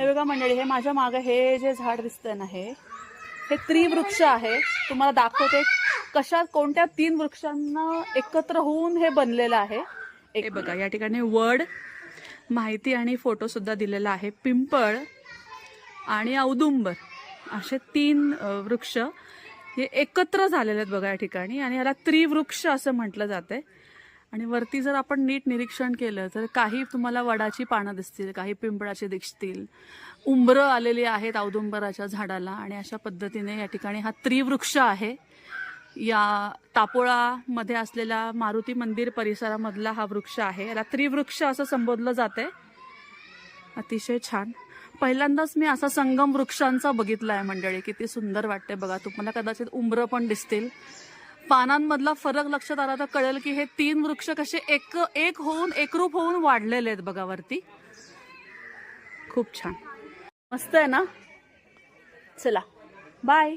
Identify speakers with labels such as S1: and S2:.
S1: हे बघा मंडळी हे माझ्या मागे हे जे झाड दिसतंय ना हे हे त्रिवृक्ष आहे. तुम्हाला दाखवते कशा कोणत्या तीन वृक्षांना एकत्र होऊन हे बनलेलं आहे. एक बघा या ठिकाणी वड माहिती आणि फोटो सुद्धा दिलेला आहे. पिंपळ आणि औदुंबर असे तीन वृक्ष हे एकत्र झालेले आहेत बघा या ठिकाणी. आणि याला त्रिवृक्ष असं म्हटलं जाते आणि वरती जर आपण नीट निरीक्षण केलं तर काही तुम्हाला वडाची पानं दिसतील काही पिंपळाची दिसतील. उंबरं आलेली आहेत औदुंबराच्या झाडाला आणि अशा पद्धतीने या ठिकाणी हा त्रिवृक्ष आहे. या तापोळामध्ये असलेला मारुती मंदिर परिसरामधला हा वृक्ष आहे. याला त्रिवृक्ष असं संबोधलं जाते अतिशय छान. पहिल्यांदाच मी असा संगम वृक्षांचा बघितला आहे मंडळी. किती सुंदर वाटते बघा. तुम्हाला कदाचित उंबरं पण दिसतील. पानांमधला फरक लक्षात आला तर कळेल की हे तीन वृक्ष कसे एक एक होऊन एकरूप होऊन वाढलेले आहेत बघा वरती. खूप छान. मस्त आहे ना? चला. बाय